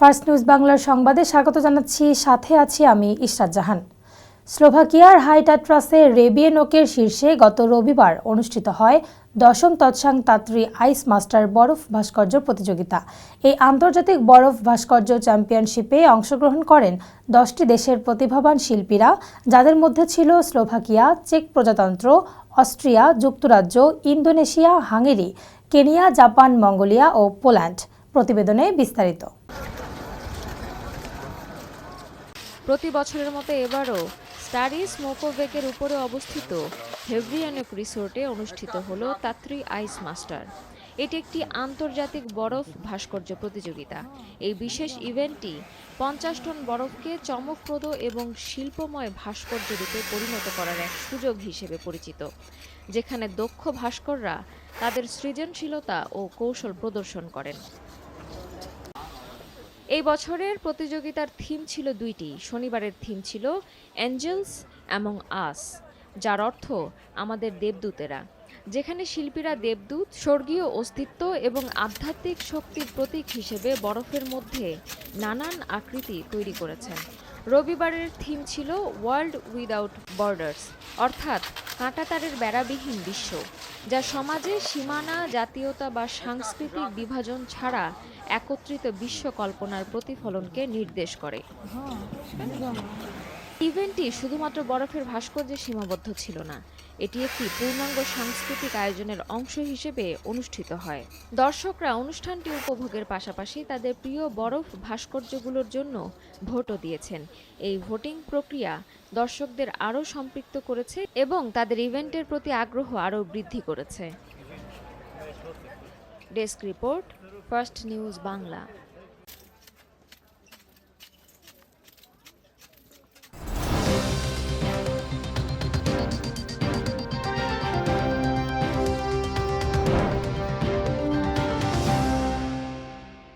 First news বাংলার সংবাদে স্বাগত জানাচ্ছি, সাথে আছি আমি ইশরাত জাহান। স্লোভাকিয়ার হাইটাট্রাসে রেবিয়েনোকের শীর্ষে গত রবিবার অনুষ্ঠিত হয় দশম তৎসাং তাত্রী আইস মাস্টার বরফ ভাস্কর্য প্রতিযোগিতা। এই আন্তর্জাতিক বরফ ভাস্কর্য চ্যাম্পিয়নশিপে অংশগ্রহণ করেন দশটি দেশের প্রতিভাবান শিল্পীরা, যাদের মধ্যে ছিল স্লোভাকিয়া, চেক প্রজাতন্ত্র, অস্ট্রিয়া, যুক্তরাজ্য, Indonesia, Hungary, Kenya, Japan, Mongolia ও পোল্যান্ড। প্রতিবেদনে বিস্তারিত। প্রতি বছরের মতো এবারও স্টারি স্মোকোভেকের উপরে অবস্থিত হেভরিয়ানক রিসোর্টে অনুষ্ঠিত হল তাত্রি আইস মাস্টার। এটি একটি আন্তর্জাতিক বরফ ভাস্কর্য প্রতিযোগিতা। এই বিশেষ ইভেন্টটি পঞ্চাশ টন বরফকে চমকপ্রদ এবং শিল্পময় ভাস্কর্য রূপে পরিণত করার এক সুযোগ হিসেবে পরিচিত, যেখানে দক্ষ ভাস্কররা তাদের সৃজনশীলতা ও কৌশল প্রদর্শন করেন। এই বছরের প্রতিযোগিতার থিম ছিল দুইটি। শনিবারের থিম ছিল অ্যাঞ্জেলস এবং আস, যার অর্থ আমাদের দেবদূতেরা, যেখানে শিল্পীরা দেবদূত, স্বর্গীয় অস্তিত্ব এবং আধ্যাত্মিক শক্তির প্রতীক হিসেবে বরফের মধ্যে নানান আকৃতি তৈরি করেছেন। রবিবারের থিম ছিল ওয়ার্ল্ড উইদাউট বর্ডার্স অর্থাৎ কাঁটাতারের বেড়াবিহীন বিশ্ব যা সমাজে সীমানা জাতীয়তা বা সাংস্কৃতিক বিভাজন ছাড়া একত্রিত বিশ্ব কল্পনার প্রতিফলনকে নির্দেশ করে। ইভেন্টটি শুধুমাত্র বরফের ভাস্কর্যে সীমাবদ্ধ ছিল না এটি একটি পূর্ণাঙ্গ সাংস্কৃতিক আয়োজনের অংশ হিসেবে অনুষ্ঠিত হয়। দর্শকরা অনুষ্ঠানটি উপভোগের পাশাপাশি তাদের প্রিয় বরফ ভাস্কর্যগুলোর জন্য ভোটও দিয়েছেন। এই ভোটিং প্রক্রিয়া দর্শকদের আরও সম্পৃক্ত করেছে এবং তাদের ইভেন্টের প্রতি আগ্রহ আরও বৃদ্ধি করেছে। Desk report, first news Bangla.